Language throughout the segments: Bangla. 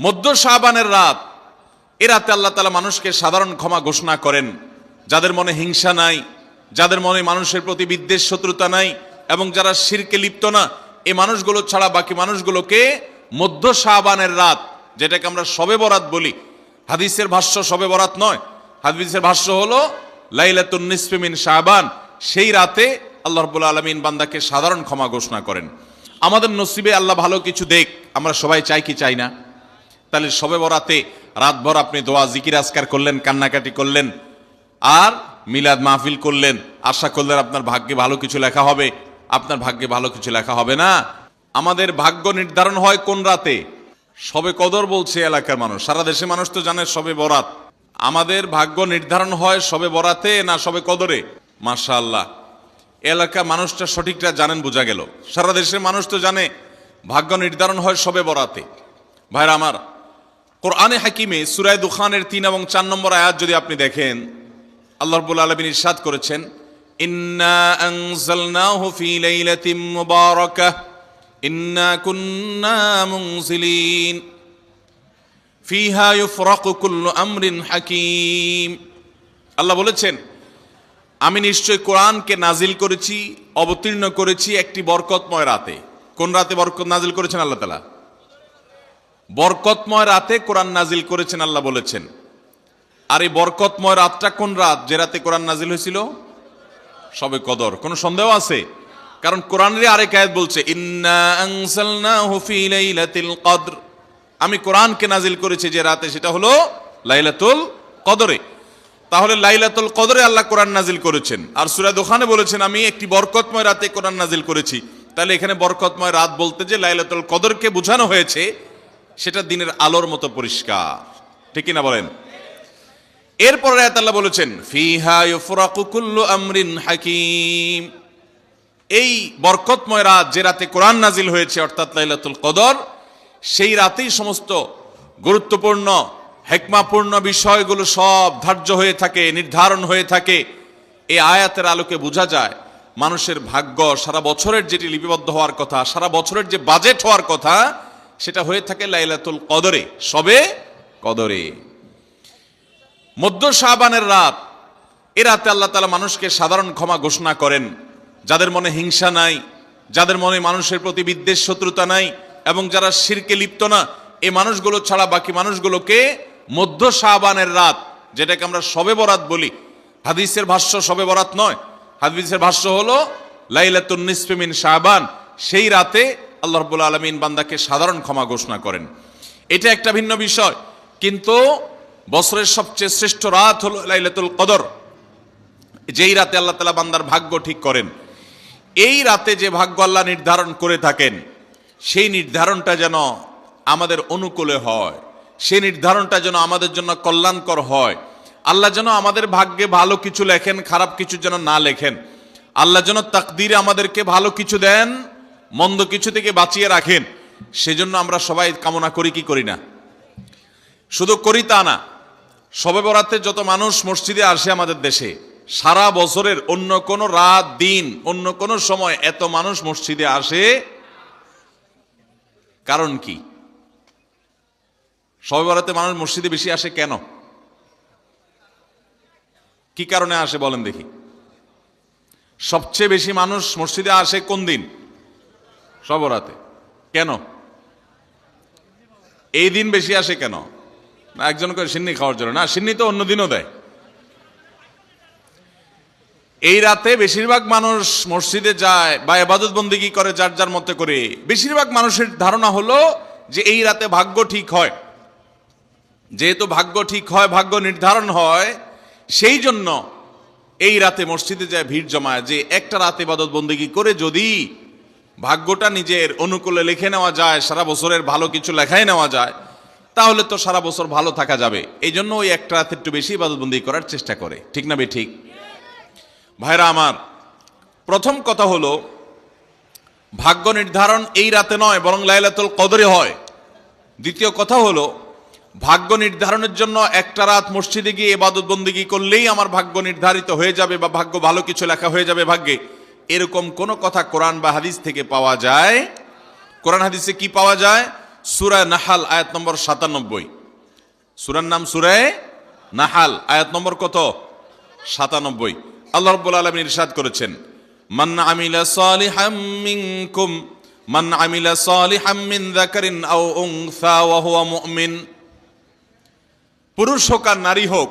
মধ্য শাহবানের রাত। এ রাতে আল্লাহ তালা মানুষকে সাধারণ ক্ষমা ঘোষণা করেন। যাদের মনে হিংসা নাই, যাদের মনে মানুষের প্রতি বিদ্বেষ, শত্রুতা নাই, এবং যারা শিরকে লিপ্ত না এই মানুষগুলো ছাড়া বাকি মানুষগুলোকে মধ্য শাহবানের রাত, যেটাকে আমরা সবে বরাত বলি। হাদিসের ভাষ্য সবে বরাত নয়। হাদিসের ভাষ্য হলো, লাইলাতুন নিসফিমিন শাহবান। সেই রাতে আল্লাহ রব্বুল আলমিন বান্দাকে সাধারণ ক্ষমা ঘোষণা করেন। আমাদের নসিবে আল্লাহ ভালো কিছু দেখ। আমরা সবাই চাই কি চাই না? তাহলে সবে বরাতে রাতভর আপনি দোয়া, জিকির, আজকার করলেন, কান্নাকাটি করলেন, আর মিলাদ মাহফিল করলেন, আশা করলেন আপনার ভাগ্যে ভালো কিছু লেখা হবে। আপনার ভাগ্যে ভালো কিছু লেখা হবে না। আমাদের ভাগ্য নির্ধারণ হয় কোন রাতে? সবে কদর বলছে এলাকার মানুষ। সারা দেশে মানুষ তো জানে সবে বরাত। আমাদের ভাগ্য নির্ধারণ হয় সবে বরাতে না সবে কদরে? মাশাআল্লাহ। এলাকা মানুষটা সঠিকটা জানেন, বোঝা গেল। সারা দেশের মানুষ তো জানে, ভাগ্য নির্ধারণ হয় সবে বরাতে। ভাইরা আমার কোরআনে হাকিমে সুরায় দুখানের তিন এবং চার নম্বর আয়াত যদি আপনি দেখেন, আল্লাহ রব্বুল আলমিন ইরশাদ করেছেন, ইন্না আমরিন হাকিম। আল্লাহ বলেছেন, আমি নিশ্চয় কোরআনকে নাজিল করেছি, অবতীর্ণ করেছি একটি বরকতময় রাতে। কোন রাতে বরকত নাজিল করেছেন আল্লাহ তালা বরকতময় রাতে কোরআন নাজিল করেছেন আল্লাহ বলেছেন। আর এই বরকতময় রাতটা কোন রাত? যে রাতে কোরআন নাজিল হয়েছিল? সবে কদর। কোনো সন্দেহ আছে? কারণ কোরআনের আরেক আয়াত বলছে কদর। আমি কোরআনকে নাজিল করেছি যে রাতে, সেটা হলো লাইলাতুল কদরে। তাহলে লাইলাতুল কদরে আল্লাহ কোরআন নাজিল করেছেন। আর সূরা দোকানে বলেছেন, আমি একটি বরকতময় রাতে কোরআন নাজিল করেছি। তাহলে এখানে বরকতময় রাত বলতে যে লাইলাতুল কদরকে বোঝানো হয়েছে সেটা দিনের আলোর মতো পরিষ্কার। ঠিক না বলেন? এরপরে আয়াত আল্লাহ বলেছেন, ফিহা ইউফরাকু কুল্লু আমরিন হাকিম। এই বরকতময় রাত যে রাতে কোরআন নাজিল হয়েছে, অর্থাৎ লাইলাতুল কদর, সেই রাতেই সমস্ত গুরুত্বপূর্ণ, হেকমাপূর্ণ বিষয়গুলো সব ধার্য হয়ে থাকে, নির্ধারণ হয়ে থাকে। এই আয়াতের আলোকে বোঝা যায়, মানুষের ভাগ্য সারা বছরের যেটি লিপিবদ্ধ হওয়ার কথা, সারা বছরের যে বাজেট হওয়ার কথা সেটা হয়ে থাকে লাইলাতুল কদরে। সবে কদরে। মধ্য শাহবানের রাত, এ রাতে আল্লাহ তালা মানুষকে সাধারণ ক্ষমা ঘোষণা করেন। যাদের মনে হিংসা নাই, যাদের মনে মানুষের প্রতি বিদ্বেষ, শত্রুতা নাই, এবং যারা শিরকে লিপ্ত না এই মানুষগুলো ছাড়া বাকি মানুষগুলোকে মধ্য শাহবানের রাত, যেটাকে আমরা সবে বরাত বলি। হাদিসের ভাষ্য সবে বরাত নয়। হাদিসের ভাষ্য হলো, লাইলাতুন নিসফিমিন শাহবান সেই রাতে আল্লাহ রব্বুল আলমিন বান্দাকে সাধারণ ক্ষমা ঘোষণা করেন। এটা একটা ভিন্ন বিষয়, কিন্তু বছরের সবচেয়ে শ্রেষ্ঠ রাত হল লাইলাতুল কদর। যেই রাতে আল্লাহ তালা বান্দার ভাগ্য ঠিক করেন, এই রাতে যে ভাগ্য আল্লাহ নির্ধারণ করে থাকেন, সেই নির্ধারণটা যেন আমাদের অনুকূলে হয়, সেই নির্ধারণটা যেন আমাদের জন্য কল্যাণকর হয়। আল্লাহ যেন আমাদের ভাগ্যে ভালো কিছু লেখেন, খারাপ কিছু যেন না লেখেন। আল্লাহ যেন তাকদিরে আমাদেরকে ভালো কিছু দেন মন্দ কিছু থেকে বাঁচিয়ে রাখেন, সেজন্য আমরা সবাই কামনা করি, কি করি না? শুধু করি তা না সবে বরাতে যত মানুষ মসজিদে আসে আমাদের দেশে, সারা বছরের অন্য কোনো রাত, দিন, অন্য কোনো সময় এত মানুষ মসজিদে আসে। কারণ কি? সবে বরাতে মানুষ মসজিদে বেশি আসে কেন? কি কারণে আসে বলেন দেখি। সবচেয়ে বেশি মানুষ মসজিদে আসে কোন দিন? সবরাতে কেন? এই দিন বেশি আসে কেন? না, একজন করে সিন্নি খাওয়ার জন্য। না, সিন্নি তো অন্য দিনও দেয়। এই রাতে বেশিরভাগ মানুষ মসজিদে যায় বা এবাদত বন্দিগি করে যার যার মতে করে। বেশিরভাগ মানুষের ধারণা হলো যে এই রাতে ভাগ্য ঠিক হয়। যেহেতু ভাগ্য ঠিক হয়, ভাগ্য নির্ধারণ হয়, সেই জন্য এই রাতে মসজিদে যায় ভিড় জমায় যে একটা রাতে ইবাদত বন্দিগি করে যদি ভাগ্যটা নিজের অনুকূলে লিখে নেওয়া যায়, সারা বছরের ভালো কিছু লেখাই নেওয়া যায়, তাহলে তো সারা বছর ভালো থাকা যাবে। এই জন্য ওই একটা রাতে একটু বেশি ইবাদতবন্দি করার চেষ্টা করে। ঠিক না বে ঠিক ভাইরা আমার, প্রথম কথা হলো, ভাগ্য নির্ধারণ এই রাতে নয়, বরং লাইলাতুল কদরে হয়। দ্বিতীয় কথা হলো, ভাগ্য নির্ধারণের জন্য একটা রাত মসজিদে গিয়ে এবাদত বন্দিগি করলেই আমার ভাগ্য নির্ধারিত হয়ে যাবে বা ভাগ্য ভালো কিছু লেখা হয়ে যাবে ভাগ্যে। এরকম কোনো কথা কোরআন বা হাদিস থেকে পাওয়া যায়? কোরআন হাদিসে কি পাওয়া যায়? সুরায় নাহাল, আয়াত নম্বর সাতানব্বই। সুরার নাম সুরায় নাহাল, আয়াত নম্বর কত? সাতানব্বই। আল্লাহ রব্বুল আলমিন ইরশাদ করেছেন, মান আমিলা সালিহাম মান আমিলা সালিহাম যাকারিন আও উনসা ওয়া হুয়া মুমিন। পুরুষ হোক আর নারী হোক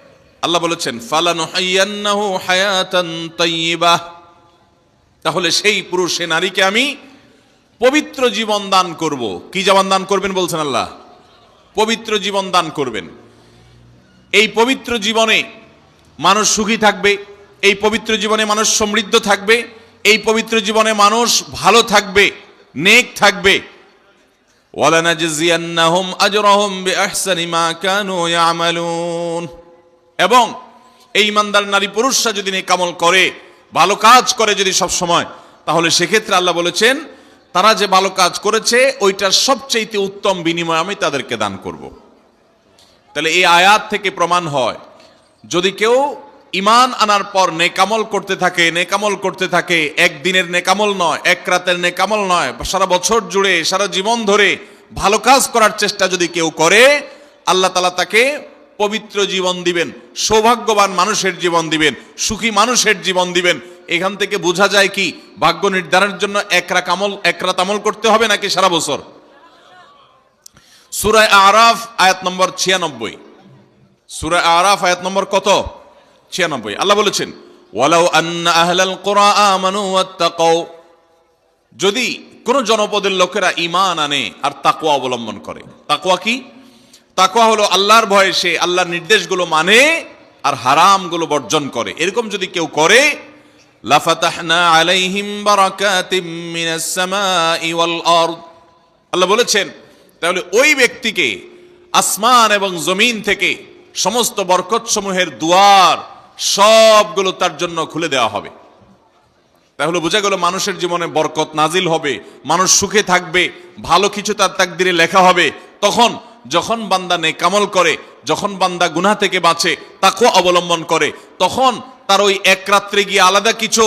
আল্লাহ বলেছেন ফালানু হায়াতান তাইয়্যিবাহ তাহলে সেই পুরুষ নারীকে আমি পবিত্র জীবন দান করব। কি জীবন দান করবেন বলছেন আল্লাহ? পবিত্র জীবন দান করবেন। এই পবিত্র জীবনে মানুষ সুখী থাকবে, এই পবিত্র জীবনে মানুষ সমৃদ্ধ থাকবে, এই পবিত্র জীবনে মানুষ ভালো থাকবে, নেক থাকবে। ওয়ালানাজজিয়ান্নাহুম আজরাহুম বিআহসানি মা কানু ইয়ামালুন। এবং এই ইমানদার নারী পুরুষরা যদি নেকামল করে, ভালো কাজ করে যদি সব সময় তাহলে সেক্ষেত্রে আল্লাহ বলেছেন, তারা যে ভালো কাজ করেছে, ওইটার সবচেয়ে উত্তম বিনিময় আমি তাদেরকে দান করব। তাহলে এই আয়াত থেকে প্রমাণ হয়, যদি কেউ ইমান আনার পর নেকামল করতে থাকে নেকামল করতে থাকে, একদিনের নেকামল নয়, এক রাতের নেকামল নয়, সারা বছর জুড়ে, সারা জীবন ধরে ভালো কাজ করার চেষ্টা যদি কেউ করে, আল্লাহ তালা তাকে পবিত্র জীবন দিবেন, সৌভাগ্যবান মানুষের জীবন দিবেন, সুখী মানুষের জীবন দিবেন। এখান থেকে বোঝা যায় কি, ভাগ্য নির্ধারণের জন্য একরা কামল একরাত আমল করতে হবে নাকি সারা বছর? সুরায় আরাফ, আয়াত নম্বর ছিয়ানব্বই। সুরায় আরাফ, আয়াত নম্বর কত? ছিয়ানব্বই। আল্লাহ বলেছেন, ওয়ালাউ আন্না আহলাল কোরআ আমানু যদি কোন জনপদের লোকেরা ঈমান আনে আর তাকওয়া অবলম্বন করে, তাকওয়া কি? তাকওয়া হলো আল্লাহর ভয়ে সে আল্লাহর নির্দেশগুলো মানে আর হারামগুলো বর্জন করে। এরকম যদি কেউ করে, লাফাতাহনা আলাইহিম বারাকাতিম মিনাস সামাই আল্লাহ বলেছেন, তাহলে ওই ব্যক্তিকে আসমান এবং জমিন থেকে সমস্ত বরকত সমূহের দুয়ার সবগুলো তার জন্য খুলে দেওয়া হবে। তাহলে বোঝা গেল মানুষের জীবনে বরকত নাজিল হবে, মানুষ সুখে থাকবে, ভালো কিছু তার তাকদিরে লেখা হবে, তখন যখন বান্দা নেকামল করে, যখন বান্দা গুনা থেকে বাঁচে তাকেও অবলম্বন করে, তখন তার ওই এক রাত্রে গিয়ে আলাদা কিছু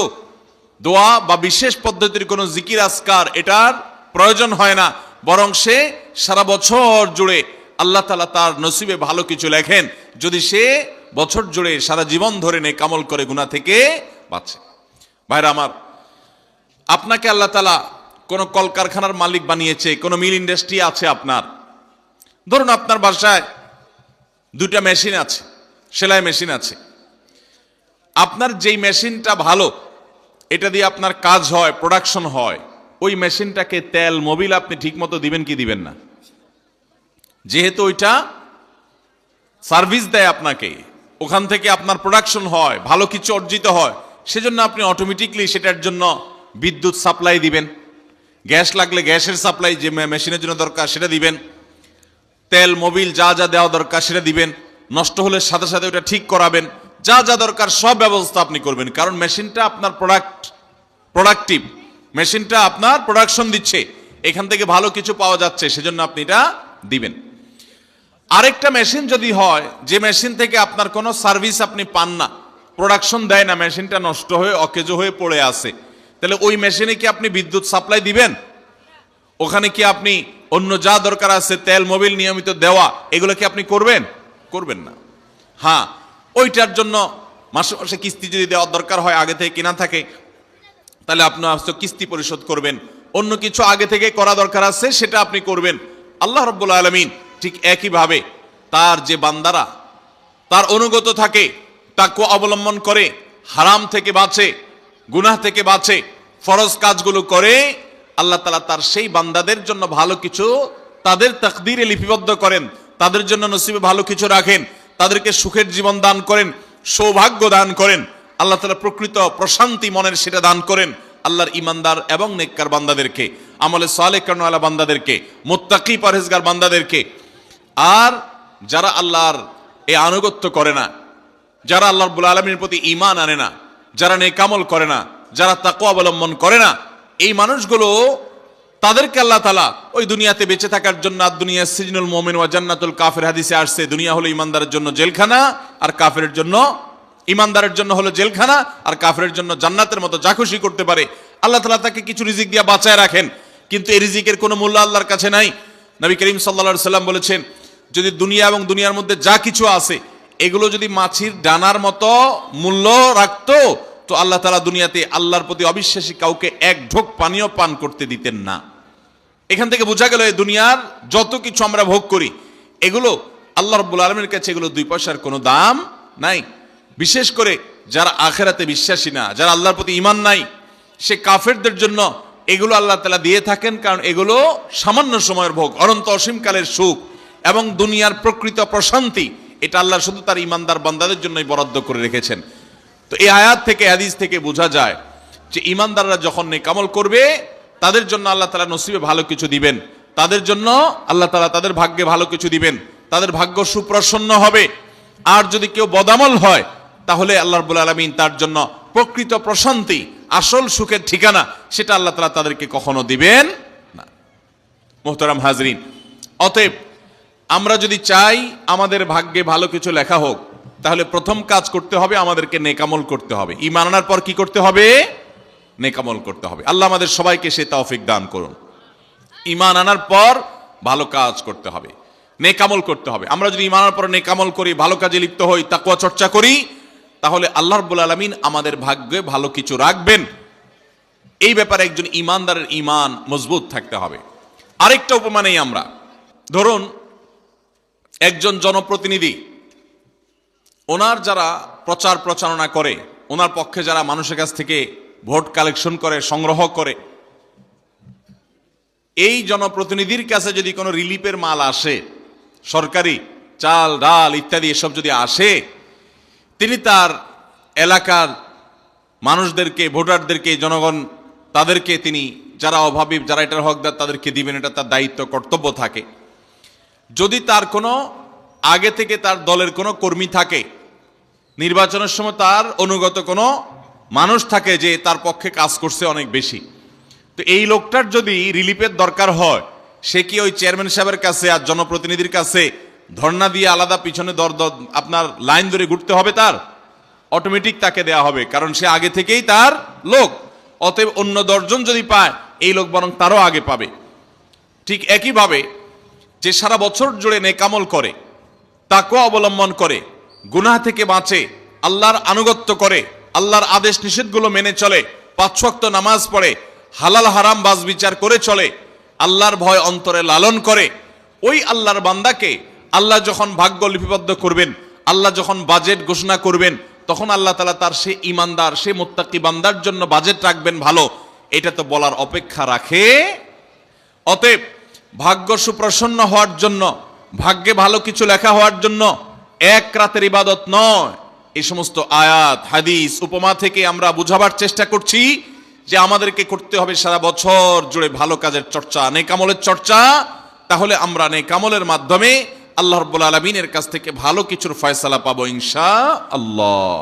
দোয়া বা বিশেষ পদ্ধতির কোনো জিকির আসকার এটার প্রয়োজন হয় না। বরং সে সারা বছর জুড়ে আল্লাহ তালা তার নসিবে ভালো কিছু লেখেন। যদি সে বছর জুড়ে সারা জীবন ধরে নে কামল করে গুণা থেকে বাঁচে। ভাইরা আমার, আপনাকে আল্লাহ তালা কোনো কলকারখানার মালিক বানিয়েছে, কোনো মিল ইন্ডাস্ট্রি আছে আপনার? ধরুন আপনার বাসায় দুটা মেশিন আছে, সেলাই মেশিন আছে। আপনার যেই মেশিনটা ভালো, এটা দিয়ে আপনার কাজ হয় প্রোডাকশন হয়, ওই মেশিনটাকে তেল মোবিল আপনি ঠিকমতো দিবেন কি দিবেন না? যেহেতু ওইটা সার্ভিস দেয় আপনাকে, ওখান থেকে আপনার প্রোডাকশন হয়, ভালো কিছু অর্জিত হয়, সেজন্য আপনি অটোমেটিকলি সেটার জন্য বিদ্যুৎ সাপ্লাই দিবেন। গ্যাস লাগলে গ্যাসের সাপ্লাই যে মেশিনের জন্য দরকার, সেটা দিবেন। তেল, মোবিল, যা যা দেওয়া দরকার সেটা দিবেন। নষ্ট হলে সাথে সাথে ওটা ঠিক করাবেন। যা যা দরকার সব ব্যবস্থা আপনি করবেন। কারণ মেশিনটা আপনার প্রোডাক্ট প্রোডাক্টিভ মেশিনটা আপনার প্রোডাকশন দিচ্ছে। এখান থেকে ভালো কিছু পাওয়া যাচ্ছে, সেজন্য আপনি এটা দিবেন। আরেকটা মেশিন যদি হয়, যে মেশিন থেকে আপনার কোনো সার্ভিস আপনি পান না প্রোডাকশন দেয় না, মেশিনটা নষ্ট হয়ে, অকেজো হয়ে পড়ে আছে, তাহলে ওই মেশিনে কি আপনি বিদ্যুৎ সাপ্লাই দিবেন? ওখানে কি আপনি অন্য যা দরকার আছে, তেল, মোবিল, নিয়মিত দেওয়া, এগুলো কি আপনি করবেন? করবেন না। হ্যাঁ ওইটার জন্য মাসে মাসে কিস্তি যদি দেওয়ার দরকার হয়, আগে থেকে কিনা থাকে, তাহলে আপনি হয়তো কিস্তি পরিশোধ করবেন। অন্য কিছু আগে থেকে করা দরকার আছে, সেটা আপনি করবেন। আল্লাহ রব্বুল আলমিন ঠিক একইভাবে তার যে বান্দারা, তার অনুগত থাকে, তাকে অবলম্বন করে, হারাম থেকে বাঁচে, গুনাহ থেকে বাঁচে, ফরজ কাজগুলো করে আল্লাহ তালা তার সেই বান্দাদের জন্য ভালো কিছু তাদের তাকদিরে লিপিবদ্ধ করেন, তাদের জন্য নসিবে ভালো কিছু রাখেন, তাদেরকে সুখের জীবন দান করেন, সৌভাগ্য দান করেন, আল্লাহ তালা প্রকৃত প্রশান্তি মনের সেটা দান করেন আল্লাহর ইমানদার এবং নেককার বান্দাদেরকে, আমলে সালে কর্ণওয়ালা বান্দাদেরকে, মোত্তাকি পারহেজগার বান্দাদেরকে। আর যারা আল্লাহর এই আনুগত্য করে না, যারা আল্লাহ রব্বুল আলমীর প্রতি ইমান আনে না, যারা নেকামল করে না, যারা তাকু অবলম্বন করে না এই মানুষগুলো তাদেরকে আল্লাহ তালা ওই দুনিয়াতে বেঁচে থাকার জন্য আর দুনিয়া সিজনুল মোমেন ওয়া জান্নাতুল কাফের হাদিসে আসছে, দুনিয়া হলো ইমানদারের জন্য জেলখানা আর কাফের জন্য ইমানদারের জন্য হলো জেলখানা আর কাফের জন্য জান্নাতের মতো যা খুশি করতে পারে। আল্লাহ তালা তাকে কিছু রিজিক দিয়ে বাঁচায় রাখেন, কিন্তু এই রিজিকের কোনো মূল্য আল্লাহর কাছে নাই। নবী করিম সাল্লা সাল্লাম বলেছেন, যদি দুনিয়া এবং দুনিয়ার মধ্যে যা কিছু আছে, এগুলো যদি মাছির ডানার মতো মূল্য রাখতো তো আল্লাহ তালা দুনিয়াতে আল্লাহর প্রতি অবিশ্বাসী কাউকে এক ঢোক পানীয় পান করতে দিতেন না। এখান থেকে বোঝা গেল এই দুনিয়ার যত কিছু আমরা ভোগ করি, এগুলো আল্লাহ রব্বুল আলমের কাছে এগুলো দুই পয়সার কোনো দাম নাই। বিশেষ করে যারা আখেরাতে বিশ্বাসী না, যারা আল্লাহর প্রতি ইমান নাই, সে কাফেরদের জন্য এগুলো আল্লাহ তালা দিয়ে থাকেন, কারণ এগুলো সামান্য সময়ের ভোগ, অনন্ত অসীমকালের সুখ এবং দুনিয়ার প্রকৃত প্রশান্তি, এটা আল্লাহ শুধু তার ইমানদার বান্দাদের জন্যই বরাদ্দ করে রেখেছেন। তো এই আয়াত থেকে, হাদিস থেকে বোঝা যায় যে ইমানদাররা যখন নেকামল করবে, তাদের জন্য আল্লাহ তালা নসিবে ভালো কিছু দিবেন। তাদের জন্য আল্লাহ তালা তাদের ভাগ্যে ভালো কিছু দিবেন। তাদের ভাগ্য সুপ্রসন্ন হবে। আর যদি কেউ বদামল হয়, তাহলে আল্লাহ রবুল আলমিন তার জন্য প্রকৃত প্রশান্তি, আসল সুখের ঠিকানা, সেটা আল্লাহ তালা তাদেরকে কখনো দিবেন না। মোহতারাম হাজরিন, অতএব আমরা যদি চাই আমাদের ভাগ্যে ভালো কিছু লেখা হোক তাহলে প্রথম কাজ করতে হবে আমাদেরকে নেকামল করতে হবে। ইমান আনার পর কি করতে হবে? নেকামল করতে হবে। আল্লাহ আমাদের সবাইকে সে তৌফিক দান করুন। ইমান আনার পর ভালো কাজ করতে হবে। নেকামল করতে হবে। আমরা যদি ইমান আনার পর নেকামল করি, ভালো কাজে লিপ্ত হই তাকুয়া চর্চা করি, তাহলে আল্লাহ রব্বুল আলমিন আমাদের ভাগ্যে ভালো কিছু রাখবেন। এই ব্যাপারে একজন ইমানদারের ইমান মজবুত থাকতে হবে। আরেকটা উপমানেই আমরা। ধরুন, একজন জনপ্রতিনিধি ওনার যারা প্রচার প্রচারণা করে, ওনার পক্ষে যারা মানুষের কাছ থেকে ভোট কালেকশন করে, সংগ্রহ করে, এই জনপ্রতিনিধির কাছে যদি কোনো রিলিফের মাল আসে, সরকারি চাল, ডাল ইত্যাদি এসব যদি আসে, তিনি তার এলাকার মানুষদেরকে, ভোটারদেরকে, জনগণ, তাদেরকে তিনি, যারা অভাবী, যারা এটার হকদার, তাদেরকে দিবেন, এটা তার দায়িত্ব, কর্তব্য থাকে। যদি তার কোনো আগে থেকে তার দলের কোনো কর্মী থাকে। নির্বাচনের সময় তার অনুগত কোনো মানুষ থাকে যে তার পক্ষে কাজ করছে অনেক বেশি। তো এই লোকটার যদি রিলিফের দরকার হয়, সে কি ওই চেয়ারম্যান সাহেবের কাছে আর জনপ্রতিনিধির কাছে ধর্ণা দিয়ে আলাদা পিছনে দর আপনার লাইন ধরে ঘুরতে হবে তার? অটোমেটিক তাকে দেয়া হবে, কারণ সে আগে থেকেই তার লোক। অতএব অন্য দশজন যদি পায়, এই লোক বরং তারও আগে পাবে। ঠিক একইভাবে যে সারা বছর জুড়ে নেকামল করে তাকে অবলম্বন করে, গুনাহ থেকে বাঁচে, আল্লাহর আনুগত্য করে, আল্লাহর আদেশ নিষেধগুলো মেনে চলে, পাঁচ নামাজ পড়ে, হালাল হারাম বাজ বিচার করে চলে, আল্লাহর ভয় অন্তরে লালন করে, ওই আল্লাহর বান্দাকে আল্লাহ যখন ভাগ্য লিপিবদ্ধ করবেন, আল্লাহ যখন বাজেট ঘোষণা করবেন, তখন আল্লাহ তালা তার সে ইমানদার সে মোত্তাকি বান্দার জন্য বাজেট রাখবেন ভালো। এটা তো বলার অপেক্ষা রাখে। অতএব ভাগ্য সুপ্রসন্ন হওয়ার জন্য ভাগ্যে ভালো কিছু লেখা হওয়ার জন্য এক রাতের ইবাদত নয়। এই সমস্ত আয়াত, হাদিস, উপমা থেকে আমরা বুঝাবার চেষ্টা করছি যে আমাদেরকে করতে হবে সারা বছর জুড়ে ভালো কাজের চর্চা নেকামলের চর্চা। তাহলে আমরা নেকামলের মাধ্যমে আল্লাহ রব্বুল আলমিনের কাছ থেকে ভালো কিছুর ফয়সালা পাবো ইনশা আল্লাহ